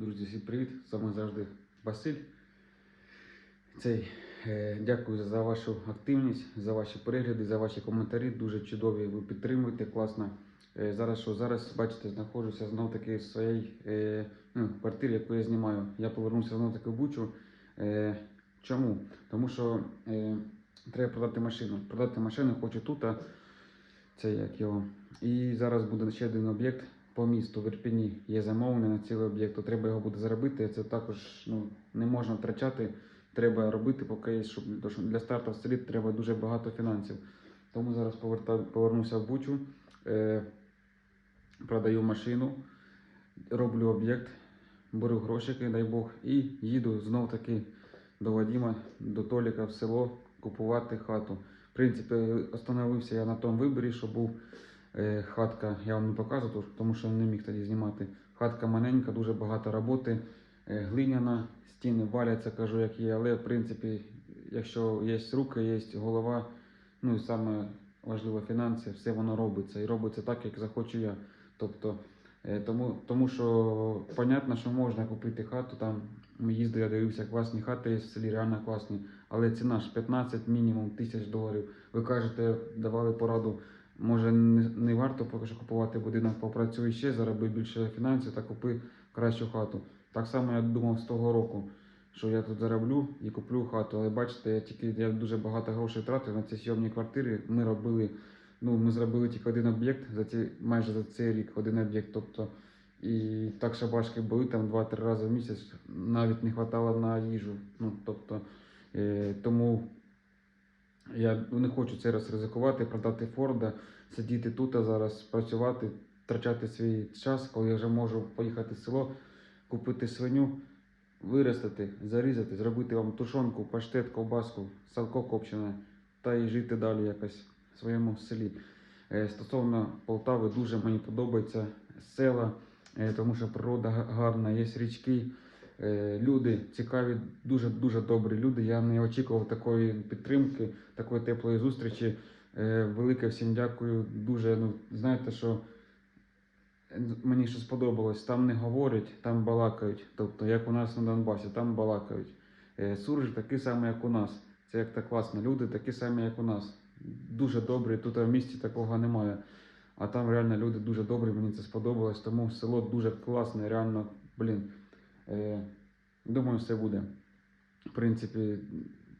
Друзі, всім привіт! З вами завжди Василь. Цей, е, дякую за вашу активність, за ваші перегляди, за ваші коментарі. Дуже чудові. Ви підтримуєте, класно. Е, зараз що? Зараз, бачите, знаходжуся знов таки в своїй е, ну, квартирі, яку я знімаю. Я повернувся знов таки в Бучу. Е, чому? Тому що е, треба продати машину. Продати машину хочу тут. А, це як його. І зараз буде ще один об'єкт по місту в Ірпіні. Є замовлення на цілий об'єкт, то треба його буде заробити. Це також ну, не можна втрачати. Треба робити, поки є, щоб для старту селі треба дуже багато фінансів. Тому зараз поверта, повернуся в Бучу, е, продаю машину, роблю об'єкт, беру грошики, дай Бог, і їду знов таки до Вадима, до Толіка в село купувати хату. В принципі, остановився я на тому виборі, що був хатка, я вам не показував, тому що не міг тоді знімати. Хатка маленька, дуже багато роботи, е, глиняна, стіни валяться, кажу, як є, але в принципі, якщо є руки, є голова, ну і саме важливо фінанси, все воно робиться. І робиться так, як захочу я. Тобто, е, тому, тому що понятно, що можна купити хату, там ми їздили, я дивився, класні хати є в селі, реально класні, але ціна ж 15 мінімум тисяч доларів. Ви кажете, давали пораду. Може не, варто поки що купувати будинок, попрацюй ще, зароби більше фінансів та купи кращу хату. Так само я думав з того року, що я тут зароблю і куплю хату. Але бачите, я тільки я дуже багато грошей тратив на ці сйомні квартири. Ми робили, ну ми зробили тільки один об'єкт за ці майже за цей рік, один об'єкт. Тобто і так шабашки були там 2-3 рази в місяць, навіть не вистачало на їжу. Ну тобто е, тому. Я не хочу цей раз ризикувати, продати Форда, сидіти тут а зараз, працювати, втрачати свій час, коли я вже можу поїхати в село, купити свиню, виростити, зарізати, зробити вам тушонку, паштет, ковбаску, салко копчене та і жити далі якось в своєму селі. Е, Стосовно Полтави, дуже мені подобається села, е, тому що природа гарна, є річки. Е, Люди цікаві, дуже дуже добрі люди. Я не очікував такої підтримки, такої теплої зустрічі. Е, Велике всім дякую. Дуже ну знаєте, що е, мені що сподобалось, там не говорять, там балакають. Тобто, як у нас на Донбасі, там балакають. Суржик такий самий, як у нас. Це як так класно. Люди такі самі, як у нас. Дуже добрі. Тут в місті такого немає. А там реально люди дуже добрі, мені це сподобалось. Тому село дуже класне, реально, блін. Е, думаю, все буде. В принципі,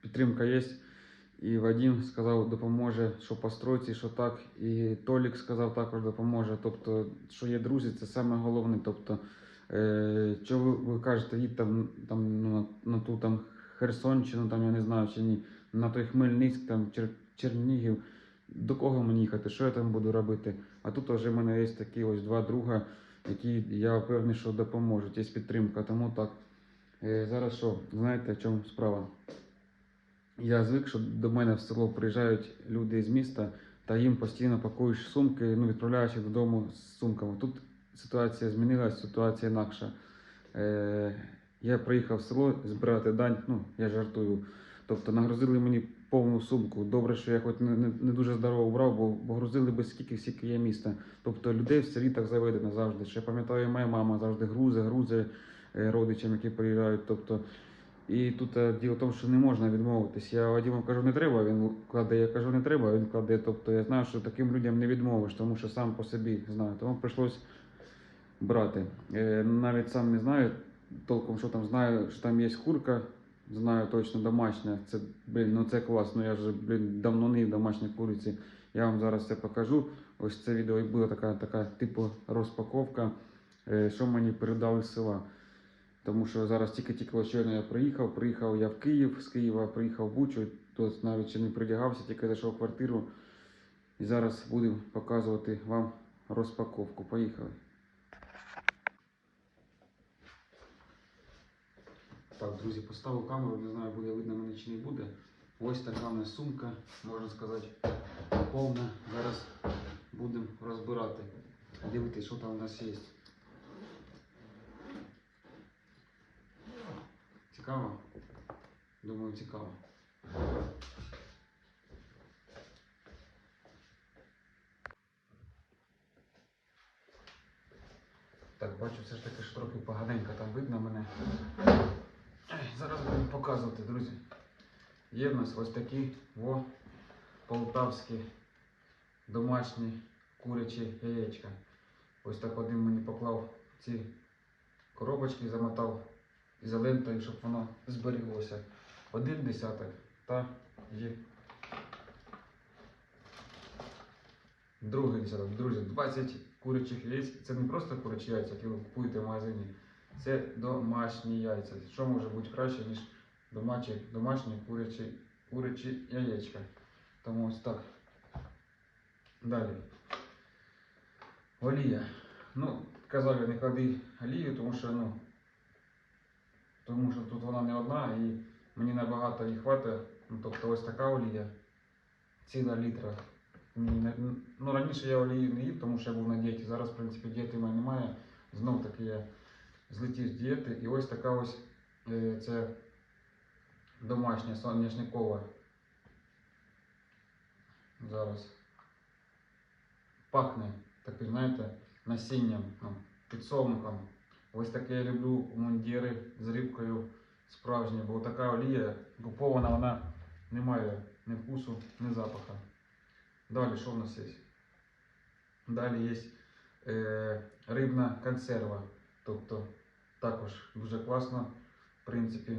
підтримка є. І Вадим сказав, допоможе, що по стройці, що так. І Толік сказав, також допоможе. Тобто, що є друзі, це саме головне. Тобто, е, що ви, ви кажете, їдь там, там ну, на, на ту там Херсонщину, там я не знаю чи ні, на той Хмельницьк, там Чер, Чернігів. До кого мені їхати, що я там буду робити? А тут вже в мене є такі ось два друга, які я впевнений, що допоможуть. Є підтримка. Тому так. Е, зараз що, знаєте, в чому справа? Я звик, що до мене в село приїжджають люди з міста, та їм постійно пакуєш сумки, ну, відправляєш їх додому з сумками. Тут ситуація змінилася, ситуація інакша. Е, я приїхав в село збирати дань, ну, я жартую. Тобто нагрузили мені повну сумку. Добре, що я хоч не, не, не дуже здорово брав, бо, бо грузили без скільки скільки є міста. Тобто людей в селі так заведено завжди. Ще пам'ятаю, моя мама завжди грузи, грузи е, родичам, які приїжджають. Тобто, і тут е, діло в тому, що не можна відмовитись. Я Вадиму кажу, не треба, він кладе, я кажу, не треба, він кладе. Тобто я знаю, що таким людям не відмовиш, тому що сам по собі знаю. Тому прийшлось брати. Е, навіть сам не знаю толком, що там знаю, що там є курка, знаю точно домашня. Це, блін, ну це класно. Я вже блін, давно не їв домашні куриці. Я вам зараз це покажу. Ось це відео і буде така, така типу розпаковка, е, що мені передали з села. Тому що зараз тільки-тільки щойно я приїхав, приїхав я в Київ, з Києва приїхав в Бучу, тут навіть ще не придягався, тільки зайшов в квартиру. І зараз буду показувати вам розпаковку. Поїхали. Так, друзі, поставив камеру, не знаю, буде видно мене чи не буде. Ось така нас сумка, можна сказати, повна. Зараз будемо розбирати. Дивитися, що там у нас є. Цікаво? Думаю, цікаво. Так, бачу, все ж таки ж трохи поганенько там видно. Друзі, є в нас ось такі во полтавські домашні курячі яєчка. Ось так один мені поклав ці коробочки, замотав ізолентою, щоб воно зберіглося. Один десяток та є. Другий десяток. Друзі, 20 курячих яєць. Це не просто курячі яйця, які ви купуєте в магазині. Це домашні яйця. Що може бути краще, ніж домашні, домашні курячі, курячі яєчка. Тому ось так. Далі. Олія. Ну, казали, не клади олію, тому що, ну, тому що тут вона не одна і мені набагато не хватить. Ну, тобто ось така олія. Ціла літра. Ну, раніше я олію не їв, тому що я був на дієті. Зараз, в принципі, дієти в мене немає. Знов таки я злетів з дієти. І ось така ось е, це домашня соняшникова. Зараз. Пахне таким, знаєте, насінням, ну, підсолнухом. Ось таке я люблю мундіри з рибкою справжньою, бо така олія купована, вона не має ні вкусу, ні запаха. Далі, що в нас є? Далі є е, рибна консерва. Тобто також дуже класно. В принципі,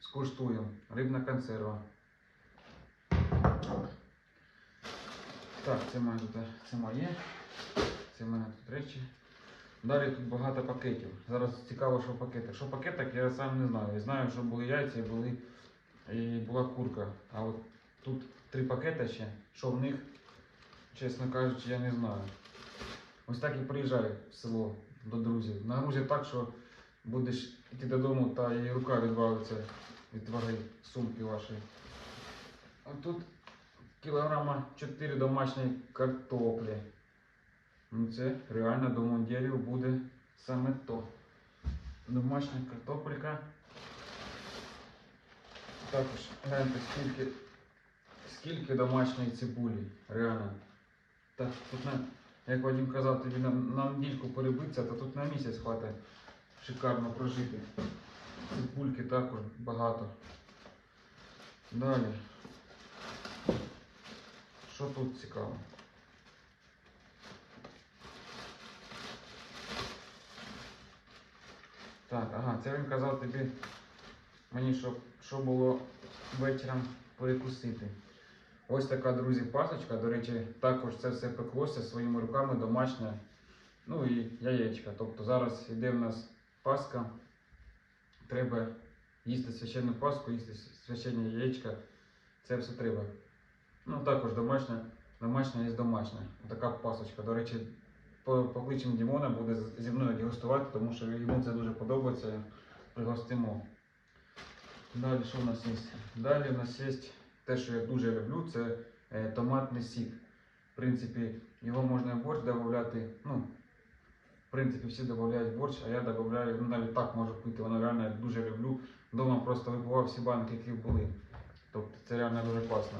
скуштуємо. Рибна консерва. Так, це моє, це моє. Це в мене тут речі. Далі тут багато пакетів. Зараз цікаво, що в пакетах. Що в пакетах, я сам не знаю. Я знаю, що були яйця були, і була курка. А от тут три пакети ще. Що в них, чесно кажучи, я не знаю. Ось так і приїжджаю в село до друзів. Нагрузять так, що будеш йти додому, та і рука відвалиться від ваги сумки вашої. А тут кілограма 4 домашньої картоплі. Ну це реально до мундірів буде саме то. Домашня картопелька. Також гляньте, скільки, скільки домашньої цибулі. Реально. Так, тут як Вадим казав, тобі на, на недільку перебитися, то тут на місяць хватить шикарно прожити. Цибульки також багато. Далі. Що тут цікаво? Так, ага, це він казав тобі мені, щоб що було вечором перекусити. Ось така, друзі, пасочка. До речі, також це все пеклося своїми руками домашня. Ну і яєчка. Тобто зараз йде в нас паска. Треба їсти священну паску, їсти священні яєчка. Це все треба. Ну також домашня, домашня є домашня. Така пасочка. До речі, по- покличемо Дімона, буде зі мною дегустувати, тому що йому це дуже подобається. Пригостимо. Далі що в нас є? Далі в нас є те, що я дуже люблю, це е, томатний сік. В принципі, його можна в борщ додати. Ну, в принципі, всі додають борщ, а я додаю, ну навіть так можу пити, воно реально я дуже люблю. Дома просто випивав всі банки, які були. Тобто це реально дуже класно.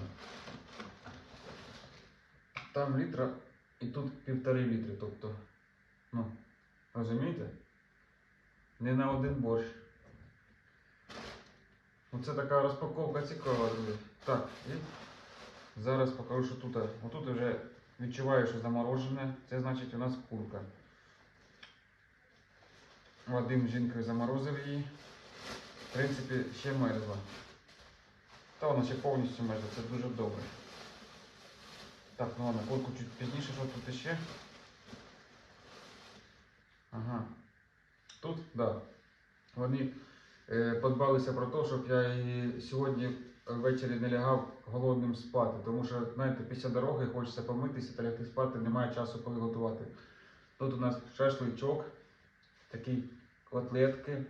Там літра і тут півтори літри. Тобто, ну, розумієте? Не на один борщ. Оце така розпаковка цікава, друзі. Так, і зараз покажу, що тут. Отут вже відчуваю, що заморожене. Це значить у нас курка. Вадим жінкою заморозив її. В принципі, ще мерзла. Та вона ще повністю мерзла, це дуже добре. Так, ну ладно, курку чуть пізніше, що тут іще. Ага. Тут, так. Да. Вони подбалися про те, щоб я і сьогодні ввечері не лягав голодним спати. Тому що, знаєте, після дороги хочеться помитися та лягти спати, немає часу коли готувати. Тут у нас шашличок, такі котлетки,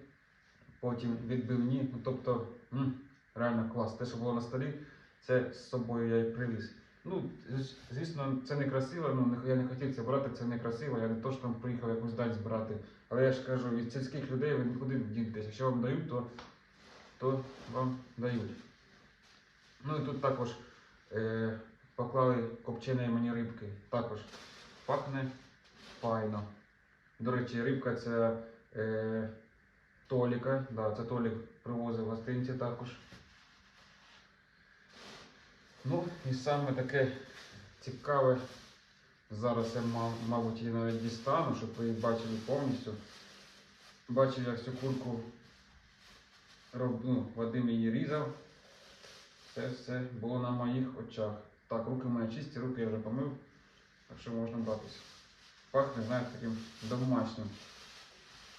потім відбивні. Ну, тобто, м, реально клас. Те, що було на столі, це з собою я і привіз. Ну, звісно, це не красиво, ну я не хотів це брати, це не красиво, я не то, що там приїхав якусь даль збирати. Але я ж кажу, від сільських людей ви нікуди не дінетеся. Якщо вам дають, то, то вам дають. Ну і тут також е, поклали копченої мені рибки. Також пахне файно. До речі, рибка це е, Толіка. Да, це Толік привозив гостинці також. Ну, і саме таке цікаве. Зараз я, мабуть, її навіть дістану, щоб ви її бачили повністю. Бачив, як цю курку роб, ну, Вадим її різав. Це все було на моїх очах. Так, руки мої чисті, руки я вже помив, так що можна братися. Пахне, знаєте, таким домашнім.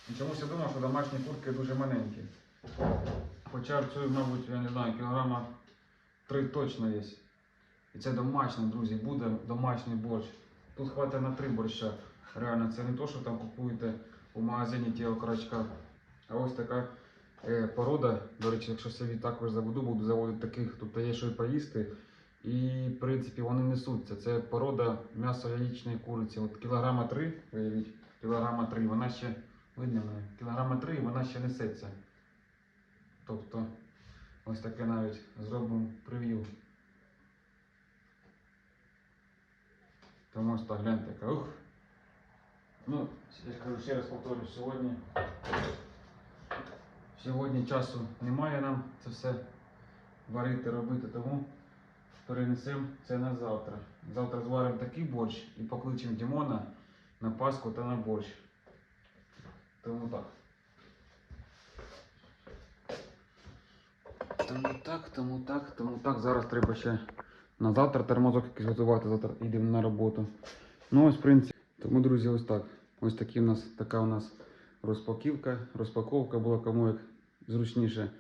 І чомусь я думав, що домашні курки дуже маленькі. Хоча цю, мабуть, я не знаю, кілограма три точно є. І це домашнє, друзі, буде домашній борщ. Тут хватить на три борща. Реально, це не то, що там купуєте у магазині ті окорочка. А ось така е, порода. До речі, якщо собі також заведу, буду заводити таких, тобто є що й поїсти. І в принципі вони несуться. Це порода м'ясо яєчної куриці. От кілограма три, виявіть, кілограма три, вона ще видно кілограма три, вона ще несеться. Тобто ось таке навіть зробимо прев'ю. Тому так гляньте, яка, ух. Ну, я ж кажу ще раз повторю, сьогодні. Сьогодні часу немає нам це все варити, робити, тому перенесемо це на завтра. Завтра зваримо такий борщ і покличемо Дімона на Пасху та на борщ. Тому так. Тому так, тому так, тому так. Зараз треба ще на завтра термозок якийсь готувати, завтра йдемо на роботу. Ну ось, в принципі. Тому, друзі, ось так. Ось такі у нас, така у нас розпаківка, розпаковка була кому як зручніше.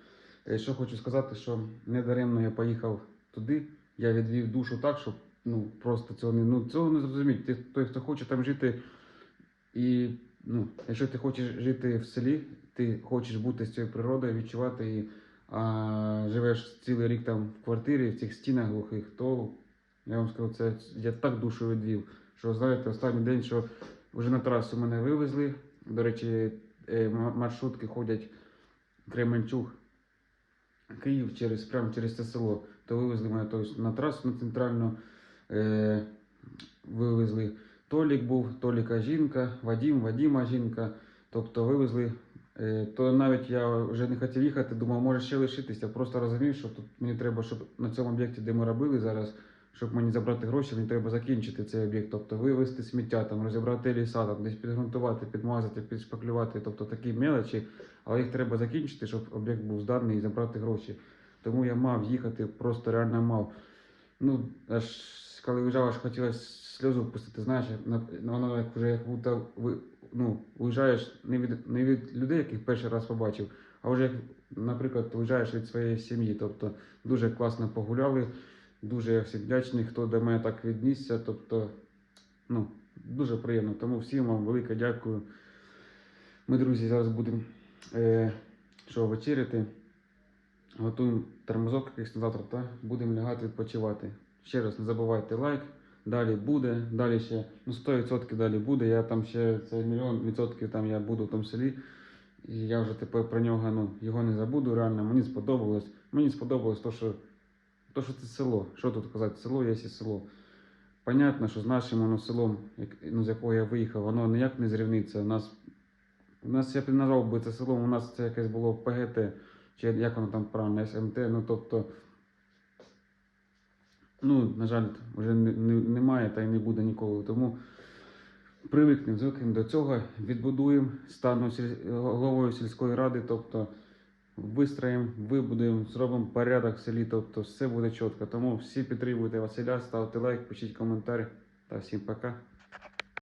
Е, Що хочу сказати, що недаремно я поїхав туди. Я відвів душу так, щоб ну, просто цього не, ну, цього не зрозуміти. Ти, той, хто хоче там жити, і ну, якщо ти хочеш жити в селі, ти хочеш бути з цією природою, відчувати її, а живеш цілий рік там в квартирі, в цих стінах глухих, то я вам скажу, це я так душу відвів, що знаєте, останній день, що вже на трасу мене вивезли. До речі, е, маршрутки ходять Кременчуг, Київ через прямо через це село. То вивезли мене тобто, на трасу на центральну. Е, вивезли. Толік був, Толіка жінка, Вадім, Вадіма жінка. Тобто вивезли. Е, то навіть я вже не хотів їхати, думав, може ще лишитися. Просто розумів, що тут мені треба, щоб на цьому об'єкті, де ми робили зараз, щоб мені забрати гроші, мені треба закінчити цей об'єкт. Тобто вивезти сміття, там, розібрати ліса, там, десь підґрунтувати, підмазати, підшпаклювати, тобто такі мелочі, але їх треба закінчити, щоб об'єкт був зданий і забрати гроші. Тому я мав їхати, просто реально мав. Ну, аж коли виїжджав, аж хотілося сльозу впустити, знаєш, на- воно як вже як будто ну, уїжджаєш не від, не від людей, яких перший раз побачив, а вже як, наприклад, уїжджаєш від своєї сім'ї. Тобто дуже класно погуляли, дуже всім вдячний, хто до мене так віднісся. Тобто, ну, дуже приємно. Тому всім вам велике дякую. Ми, друзі, зараз будемо е, що, вечеряти. Готуємо термозок якийсь на завтра та будемо лягати відпочивати. Ще раз не забувайте лайк. Далі буде, далі ще ну 100% далі буде. Я там ще це мільйон відсотків там я буду в тому селі. І я вже тепер про нього ну, його не забуду. Реально мені сподобалось. Мені сподобалось то, що, то, що це село. Що тут казати? Село є село. Понятно, що з нашим воно селом, як, ну, з якого я виїхав, воно ніяк не зрівниться. У нас, у нас я б не назвав би це селом, у нас це якесь було ПГТ, чи як воно там правильно, СМТ. Ну тобто, ну, на жаль, вже не, не, немає та й не буде ніколи. Тому привикнемо, звикнемо до цього, відбудуємо, стану головою сільської ради, тобто вистроїмо, вибудуємо, зробимо порядок в селі, тобто все буде чітко. Тому всі підтримуйте Василя, ставте лайк, пишіть коментар та всім пока.